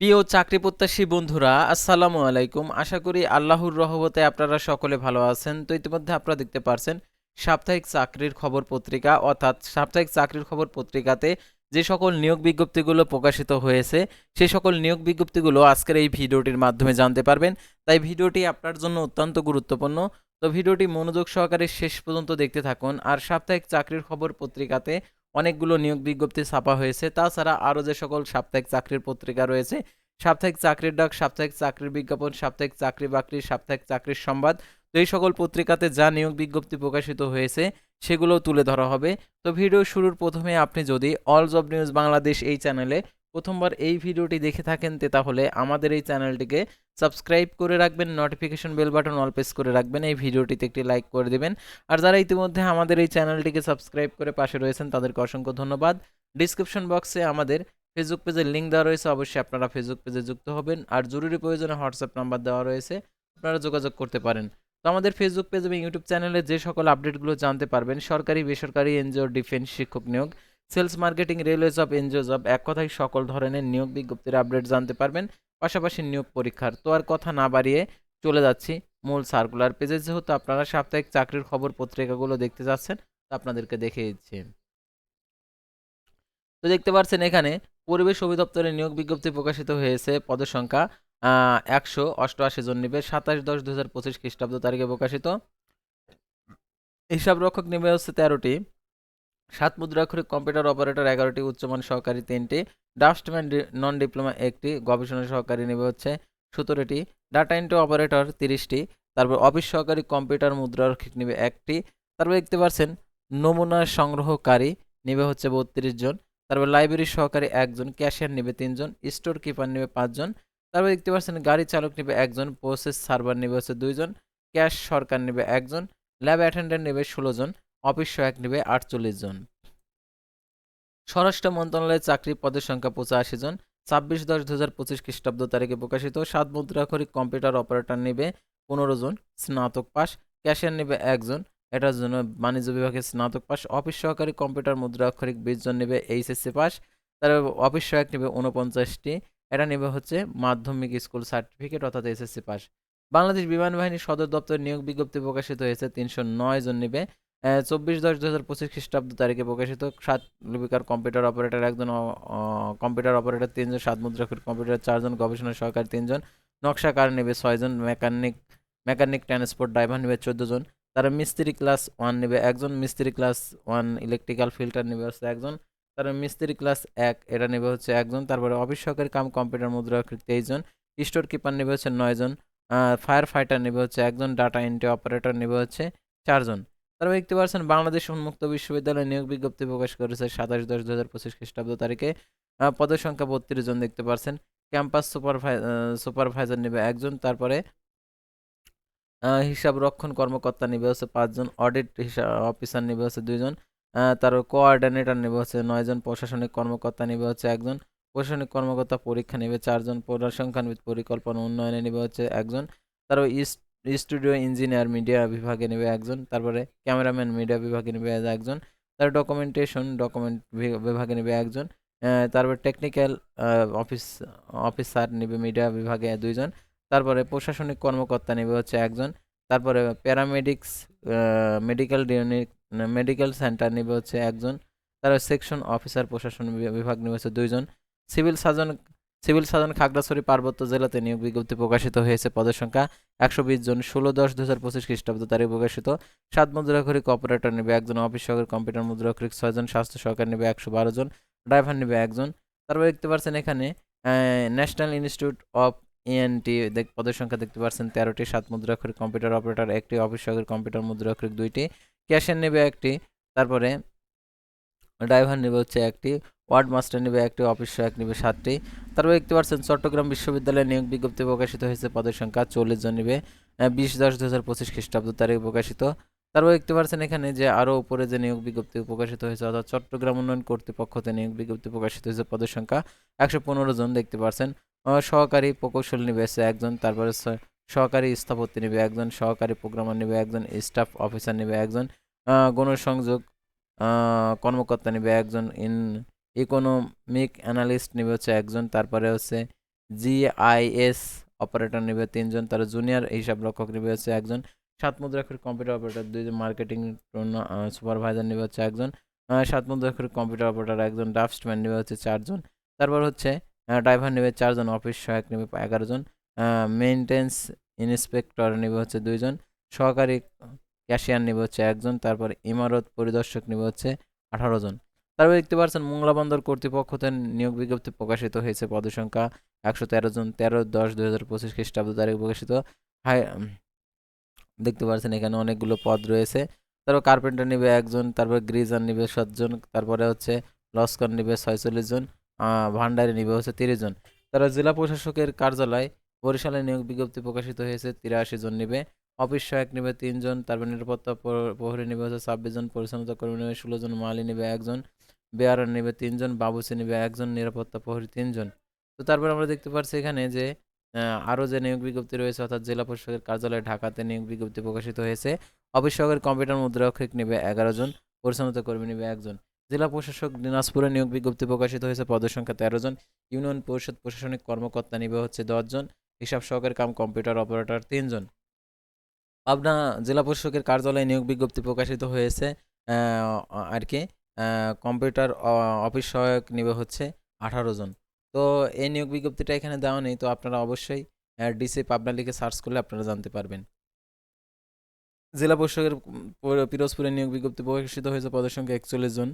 প্রিয় চাকরি প্রত্যাশী বন্ধুরা, আসসালামু আলাইকুম। আশা করি আল্লাহর রহমতে আপনারা সকলে ভালো আছেন। তো ইতিমধ্যে আপনারা দেখতে পারছেন, সাপ্তাহিক চাকরির খবর পত্রিকা অর্থাৎ সাপ্তাহিক চাকরির খবর পত্রিকাতে যে সকল নিয়োগ বিজ্ঞপ্তিগুলো প্রকাশিত হয়েছে সেই সকল নিয়োগ বিজ্ঞপ্তিগুলো আজকের এই ভিডিওটির মাধ্যমে জানতে পারবেন। তাই ভিডিওটি আপনার জন্য অত্যন্ত গুরুত্বপূর্ণ। তো ভিডিওটি মনোযোগ সহকারে শেষ পর্যন্ত দেখতে থাকুন। আর সাপ্তাহিক চাকরির খবর পত্রিকাতে অনেকগুলো নিয়োগ বিজ্ঞপ্তি ছাপা হয়েছে। তাছাড়া আরও যে সকল সাপ্তাহিক চাকরির পত্রিকা রয়েছে, সাপ্তাহিক চাকরির ডাক, সাপ্তাহিক চাকরির বিজ্ঞাপন, সাপ্তাহিক চাকরি বাকরি, সাপ্তাহিক চাকরির সংবাদ, তো এই সকল পত্রিকাতে যা নিয়োগ বিজ্ঞপ্তি প্রকাশিত হয়েছে সেগুলো তুলে ধরা হবে। তো ভিডিও শুরুর প্রথমে আপনি যদি অল জব নিউজ বাংলাদেশ এই চ্যানেলে প্রথমবার এই ভিডিওটি দেখে থাকেন তে তাহলে আমাদের এই চ্যানেলটিকে সাবস্ক্রাইব করে রাখবেন notification bell button all press করে রাখবেন, এই ভিডিওটিতে একটি লাইক করে দেবেন। আর যারা ইতিমধ্যে আমাদের এই চ্যানেলটিকে সাবস্ক্রাইব করে পাশে রয়েছেন, তাদেরকে অসংখ্য ধন্যবাদ। ডিসক্রিপশন বক্সে আমাদের ফেসবুক পেজের লিঙ্ক দেওয়া রয়েছে, অবশ্যই আপনারা ফেসবুক পেজে যুক্ত হবেন। আর জরুরি প্রয়োজনে হোয়াটসঅ্যাপ নাম্বার দেওয়া রয়েছে, আপনারা যোগাযোগ করতে পারেন। তো আমাদের ফেসবুক পেজ এবং ইউটিউব চ্যানেলে যে সকল আপডেটগুলো জানতে পারবেন, সরকারি, বেসরকারি এনজিও ডিফেন্স শিক্ষক নিয়োগ sales marketing railway job NGO job এক কথায় সকল ধরনের নিয়োগ বিজ্ঞপ্তির আপডেট জানতে পারবেন, পাশাপাশি নিয়োগ পরীক্ষার। তো আর কথা না বাড়িয়ে চলে যাচ্ছি মূল সার্কুলার পেজে যেহেতু আপনারা সাপ্তাহিক চাকরির খবর পত্রিকাগুলো দেখতে যাচ্ছেন আপনাদেরকে দেখে দিচ্ছি। তো দেখতে পাচ্ছেন এখানে পরিবেশ অধিদপ্তরের নিয়োগ বিজ্ঞপ্তি প্রকাশিত হয়েছে। পদের সংখ্যা একশো অষ্টআশি জন নিবে, সাতাশ দশ দু হাজার পঁচিশ খ্রিস্টাব্দ তারিখে প্রকাশিত। হিসাব রক্ষক নিবে হচ্ছে তেরোটি। সাত মুদ্রাক্ষরিক কম্পিউটার অপারেটর এগারোটি উচ্চমান সহকারী তিনটি। ড্রাফটম্যান নন ডিপ্লোমা একটি, গবেষণা সহকারী নেবে হচ্ছে সতেরোটি। ডাটা এন্ট্রি অপারেটর তিরিশটি। তারপর অফিস সহকারী কম্পিউটার মুদ্রারক্ষিক নেবে একটি। তারপর দেখতে পাচ্ছেন নমুনা সংগ্রহকারী নেবে হচ্ছে বত্রিশ জন। তারপর লাইব্রেরি সহকারী একজন ক্যাশিয়ার নেবে তিনজন স্টোর কিপার নেবে পাঁচজন। তারপর দেখতে পাচ্ছেন গাড়ি চালক নেবে একজন প্রসেস সার্ভার নেবে হচ্ছে দুইজন ক্যাশ সরকার নেবে একজন ল্যাব অ্যাটেন্ডেন্ট নেবে ষোলো জন। অফিস সহায়ক নেবে আটচল্লিশ জন। স্বরাষ্ট্র মন্ত্রণালয়ের চাকরি পদের সংখ্যা পঁচাশি জন। ছাব্বিশ দশ দু হাজার পঁচিশ খ্রিস্টাব্দ তারিখে প্রকাশিত সাত মুদ্রাক্ষরিক কম্পিউটার অপারেটর নেবে পনেরো জন, স্নাতক পাস ক্যাশিয়ার নেবে একজন এটার জন্য বাণিজ্য বিভাগের স্নাতক পাস অফিস সহকারী কম্পিউটার মুদ্রাক্ষরিক বিশ জন নেবে এইচএসসি পাস তার অফিস সহায়ক নেবে উনপঞ্চাশটি এটা নেবে হচ্ছে মাধ্যমিক স্কুল সার্টিফিকেট অর্থাৎ এসএসসি পাস বাংলাদেশ বিমান বাহিনী সদর দপ্তর নিয়োগ বিজ্ঞপ্তি প্রকাশিত হয়েছে, তিনশো নয় জন নেবে। চব্বিশ দশ দু হাজার পঁচিশ খ্রিস্টাব্দ তারিখে প্রকাশিত সাত লিপিকার কম্পিউটার অপারেটর, একজন কম্পিউটার অপারেটর, তিনজন, সাত মুদ্রাক্ষর কম্পিউটার, চারজন গবেষণা সহকারী, তিনজন নকশাকার নেবে, ছয়জন মেকানিক মেকানিক ট্রান্সপোর্ট ড্রাইভার নেবে চোদ্দ জন তারা মিস্ত্রি ক্লাস ওয়ান নেবে, একজন মিস্ত্রি ক্লাস ওয়ান ইলেকট্রিক্যাল ফিল্টার নেবে, হচ্ছে একজন। তারপর মিস্ত্রি ক্লাস এক, এটা নেবে হচ্ছে একজন। তারপরে অফিস সহকারী কাম কম্পিউটার মুদ্রা তেইশ জন স্টোর কিপার নেবে হচ্ছে নয়জন। ফায়ার ফাইটার নেবে হচ্ছে একজন। ডাটা এন্ট্রি অপারেটর নেবে হচ্ছে চারজন। তারপর দেখতে পাচ্ছেন বাংলাদেশ উন্মুক্ত বিশ্ববিদ্যালয় নিয়োগ বিজ্ঞপ্তি প্রকাশ করেছে সাতাশ দশ দু হাজার পঁচিশ খ্রিস্টাব্দ তারিখে। পদের সংখ্যা বত্রিশ জন দেখতে পাচ্ছেন। ক্যাম্পাস সুপারভাই সুপারভাইজার নেবে একজন, তারপরে হিসাব রক্ষণ কর্মকর্তা নেবে হচ্ছে পাঁচজন, অডিট হিসাব অফিসার নেবে হচ্ছে দুইজন তার কোঅর্ডিনেটর নেবে হচ্ছে নয়জন, প্রশাসনিক কর্মকর্তা নেবে হচ্ছে একজন, প্রশাসনিক কর্মকর্তা পরীক্ষা নেবে চারজন, পরিসংখ্যানবিদ পরিকল্পনা উন্নয়নে নেবে হচ্ছে একজন, তারপর স্টুডিও ইঞ্জিনিয়ার মিডিয়া বিভাগে নেবে একজন, তারপরে ক্যামেরাম্যান মিডিয়া বিভাগে নেবে একজন, তার ডকুমেন্টেশন ডকুমেন্ট বিভাগে নেবে একজন তারপর টেকনিক্যাল অফিস অফিসার নেবে মিডিয়া বিভাগে দুইজন, তারপরে প্রশাসনিক কর্মকর্তা নেবে হচ্ছে একজন, তারপরে প্যারামেডিক্স মেডিকেল মেডিকেল সেন্টার নেবে হচ্ছে একজন, তারপর সেকশন অফিসার প্রশাসন বিভাগ নেবে হচ্ছে দুইজন civil surgeon civil surgeon Khagrachari পার্বত্য জেলাতে নিয়োগ বিজ্ঞপ্তি প্রকাশিত হয়েছে। পদের সংখ্যা একশো বিশ জন, ষোলো দশ দু হাজার পঁচিশ খ্রিস্টাব্দ তারিখ প্রকাশিত। সাত মুদ্রাক্ষরিক অপারেটর নেবে একজন, অফিস সহকারী কম্পিউটার মুদ্রাক্ষরিক ছয়জন স্বাস্থ্য সহকারী নেবে একশো বারো জন, ড্রাইভার নেবে একজন তারপর দেখতে পাচ্ছেন এখানে ন্যাশনাল ইনস্টিটিউট অফ ইএনটি পদের সংখ্যা দেখতে পাচ্ছেন তেরোটি, সাত মুদ্রাক্ষরিক কম্পিউটার অপারেটর একটি, অফিস সহকারী কম্পিউটার মুদ্রাক্ষরিক দুইটি, ক্যাশিয়ার নেবে একটি, তারপরে ড্রাইভার নেবে হচ্ছে একটি। ওয়ার্ড মাস্টার নিবে একটি, অফিস সহায়ক নিবে সাতটি। তারপর দেখতে পাচ্ছেন, চট্টগ্রাম বিশ্ববিদ্যালয়ে নিয়োগ বিজ্ঞপ্তি প্রকাশিত হয়েছে, পদের সংখ্যা চল্লিশ জন নিবে বিশ দশ দু হাজার পঁচিশ খ্রিস্টাব্দ তারিখ প্রকাশিত। তারপর দেখতে পাচ্ছেন এখানে যে আরও উপরে যে নিয়োগ বিজ্ঞপ্তি প্রকাশিত হয়েছে, অর্থাৎ চট্টগ্রাম উন্নয়ন কর্তৃপক্ষতে নিয়োগ বিজ্ঞপ্তি প্রকাশিত হয়েছে, পদের সংখ্যা একশো পনেরো জন দেখতে পাচ্ছেন। সহকারী প্রকৌশল নেবে একজন, তারপরে সহকারী স্থাপত্য নিবে একজন, সহকারী প্রোগ্রামার নিবে একজন, স্টাফ অফিসার নিবে একজন গণসংযোগ কর্মকর্তা নিবে একজন, ইন ইকোনমিক অ্যানালিস্ট নেবে হচ্ছে একজন, তারপরে হচ্ছে জিআইএস অপারেটর নেবে তিনজন, তার জুনিয়র হিসাব রক্ষক নেবে হচ্ছে একজন সাত মুদ্রাক্ষর কম্পিউটার অপারেটর দুইজন মার্কেটিং সুপারভাইজার নেবে হচ্ছে একজন সাত মুদ্রাক্ষর কম্পিউটার অপারেটর একজন ড্রাফটসম্যান নেবে হচ্ছে চারজন, তারপর হচ্ছে ড্রাইভার নেবে চারজন অফিস সহায়ক নেবে এগারো জন মেনটেন্স ইন্সপেক্টর নেবে হচ্ছে দুইজন, সহকারী ক্যাশিয়ার নেবে হচ্ছে একজন, তারপর ইমারত পরিদর্শক নেবে হচ্ছে আঠারো জন তারপর দেখতে পাচ্ছেন মোংলা বন্দর কর্তৃপক্ষ নিয়োগ বিজ্ঞপ্তি প্রকাশিত হয়েছে। পদসংখ্যা একশো তেরো জন, তেরো দশ দুই হাজার পঁচিশ খ্রিস্টাব্দ তারিখ প্রকাশিত। হাই দেখতে পাচ্ছেন এখানে অনেকগুলো পদ রয়েছে। তারপর কার্পেন্টার নিবে একজন, তারপর গ্রিজার নিবে সাতজন, তারপরে হচ্ছে লস্কর নেবে ছয়চল্লিশ জন ভান্ডারি নেবে হচ্ছে তিরিশ জন। তারা জেলা প্রশাসকের কার্যালয় বরিশালে নিয়োগ বিজ্ঞপ্তি প্রকাশিত হয়েছে, তিরাশি জন নেবে। অফিস সহায়ক নেবে তিনজন তারপর নিরাপত্তা প্রহরী নেবে হচ্ছে ছাব্বিশ জন, পরিচালনা কর্মী নেবে ষোলো জন, মালি নেবে একজন বেয়ারার নেবে তিনজন, বাবুসি নেবে একজন, নিরাপত্তা প্রহরী তিনজন। তো তারপর আমরা দেখতে পাচ্ছি এখানে যে আরও যে নিয়োগ বিজ্ঞপ্তি রয়েছে অর্থাৎ জেলা প্রশাসকের কার্যালয় ঢাকাতে নিয়োগ বিজ্ঞপ্তি প্রকাশিত হয়েছে, অফিস সহকারী কম্পিউটার মুদ্রাক্ষরিক নেবে এগারো জন, পরিচালনা কর্মী নেবে একজন। জেলা প্রশাসক দিনাজপুরে নিয়োগ বিজ্ঞপ্তি প্রকাশিত হয়েছে, পদের সংখ্যা তেরো জন, ইউনিয়ন পরিষদ প্রশাসনিক কর্মকর্তা নিবে হচ্ছে দশজন হিসাব সহকারী কাম কম্পিউটার অপারেটর তিনজন। পাবনা জেলা প্রশাসকের কার্যালয়ে নিয়োগ বিজ্ঞপ্তি প্রকাশিত হয়েছে। আর কি কম্পিউটার অফিস সহায়ক নিবে হচ্ছে আঠারো জন। তো এই নিয়োগ বিজ্ঞপ্তিটা এখানে দেওয়া নেই, তো আপনারা অবশ্যই ডিসি পাবনা লিখে সার্চ করলে আপনারা জানতে পারবেন। জেলা প্রশাসকের পিরোজপুরে নিয়োগ বিজ্ঞপ্তি প্রকাশিত হয়েছে পদের সংখ্যা একচল্লিশ জন।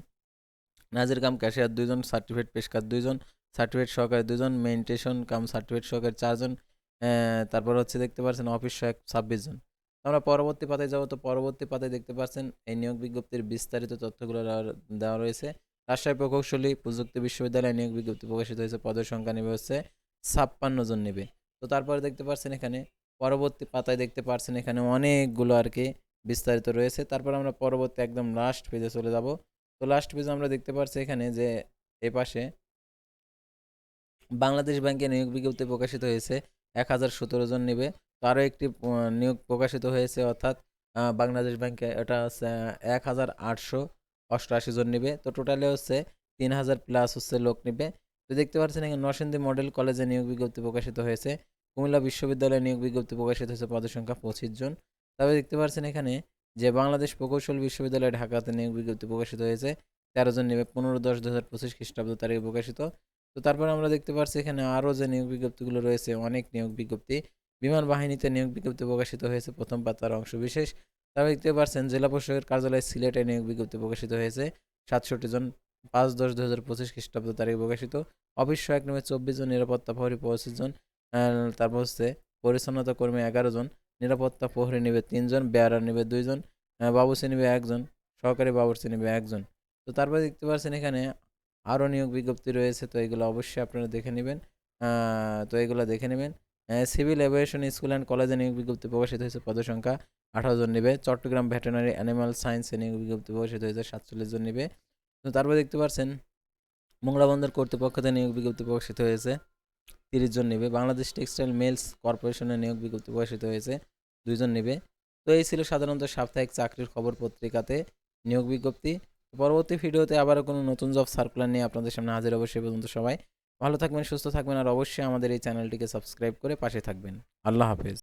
নাজির কাম ক্যাশিয়ার দুইজন সার্টিফিকেট পেশকার দুইজন সার্টিফিকেট সহকারী দুজন মেইনটেশন কাম সার্টিফিকেট সহকারী চারজন তারপর হচ্ছে দেখতে পাচ্ছেন অফিস সহায়ক ছাব্বিশ জন। আমরা পরবর্তী পাতায় যাব। তো পরবর্তী পাতায় দেখতে পাচ্ছেন এই নিয়োগ বিজ্ঞপ্তির বিস্তারিত তথ্যগুলো দেওয়া- রয়েছে। রাজশাহী প্রকৌশলী প্রযুক্তি বিশ্ববিদ্যালয়ে নিয়োগ বিজ্ঞপ্তি প্রকাশিত হয়েছে। পদের সংখ্যা নেবে হচ্ছে ছাপ্পান্ন জন নেবে। তো তারপরে দেখতে পাচ্ছেন এখানে, পরবর্তী পাতায় দেখতে পাচ্ছেন এখানে অনেকগুলো আর কি বিস্তারিত রয়েছে। তারপর আমরা পরবর্তী একদম লাস্ট পেজে চলে যাব। তো লাস্ট পেজে আমরা দেখতে পাচ্ছি এখানে যে এ পাশে বাংলাদেশ ব্যাংকে নিয়োগ বিজ্ঞপ্তি প্রকাশিত হয়েছে। এক হাজার সতেরো জন নেবে। তো আরও একটি নিয়োগ প্রকাশিত হয়েছে, অর্থাৎ বাংলাদেশ ব্যাংকে এটা হচ্ছে এক হাজার আটশো অষ্টআশি জন নেবে। তো টোটালে হচ্ছে তিন হাজার প্লাস হচ্ছে লোক নেবে। তো দেখতে পাচ্ছেন এখানে নরসিংদী মডেল কলেজে নিয়োগ বিজ্ঞপ্তি প্রকাশিত হয়েছে। কুমিল্লা বিশ্ববিদ্যালয়ে নিয়োগ বিজ্ঞপ্তি প্রকাশিত হয়েছে পদের সংখ্যা পঁচিশ জন। তবে দেখতে পাচ্ছেন এখানে যে বাংলাদেশ প্রকৌশল বিশ্ববিদ্যালয় ঢাকাতে নিয়োগ বিজ্ঞপ্তি প্রকাশিত হয়েছে, তেরো জন নেবে। পনেরো দশ দু হাজার পঁচিশ খ্রিস্টাব্দ তারিখে প্রকাশিত। তো তারপর আমরা দেখতে পাচ্ছি এখানে আরও যে নিয়োগ বিজ্ঞপ্তিগুলো রয়েছে, অনেক নিয়োগ বিজ্ঞপ্তি। বিমান বাহিনীতে নিয়োগ বিজ্ঞপ্তি প্রকাশিত হয়েছে, প্রথম পাতার অংশ বিশেষ তারপর দেখতে পাচ্ছেন জেলা প্রশাসকের কার্যালয় সিলেটে নিয়োগ বিজ্ঞপ্তি প্রকাশিত হয়েছে। সাতষট্টি জন পাঁচ দশ দু হাজার পঁচিশ খ্রিস্টাব্দ তারিখে প্রকাশিত। অফিস সহায়ক নেমে চব্বিশ জন, নিরাপত্তা প্রহরী পঁচিশ জন তারপর হচ্ছে পরিচ্ছন্নতা কর্মী এগারো জন, নিরাপত্তা প্রহরী নেবে তিনজন বেয়ারার নেবে দুইজন বাবুসি নেবে একজন সহকারী বাবুর্চি নেবে একজন তো তারপরে দেখতে পাচ্ছেন এখানে আরও নিয়োগ বিজ্ঞপ্তি রয়েছে, তো এগুলো অবশ্যই আপনারা দেখে নেবেন। তো এগুলো দেখে নেবেন। সিভিল এভিয়েশন, স্কুল অ্যান্ড কলেজে নিয়োগ বিজ্ঞপ্তি প্রকাশিত হয়েছে পদসংখ্যা আঠারো জন নেবে। চট্টগ্রাম ভেটেনারি অ্যানিমাল সায়েন্সে নিয়োগ বিজ্ঞপ্তি প্রকাশিত হয়েছে সাতচল্লিশ জন নেবে। তো তারপর দেখতে পাচ্ছেন মোংলা বন্দর কর্তৃপক্ষতে নিয়োগ বিজ্ঞপ্তি প্রকাশিত হয়েছে তিরিশ জন নেবে। বাংলাদেশ টেক্সটাইল মেলস কর্পোরেশনের নিয়োগ বিজ্ঞপ্তি প্রকাশিত হয়েছে দুইজন নেবে। তো এই ছিল সাধারণত সাপ্তাহিক চাকরির খবর পত্রিকাতে নিয়োগ বিজ্ঞপ্তি। পরবর্তী ভিডিওতে আবারও কোনো নতুন জব সার্কুলার নিয়ে আপনাদের সামনে হাজির অবশ্যই পর্যন্ত সবাই। ভালো থাকবেন, সুস্থ থাকবেন আর অবশ্যই আমাদের এই চ্যানেলটিকে সাবস্ক্রাইব করে পাশে থাকবেন। আল্লাহ হাফেজ।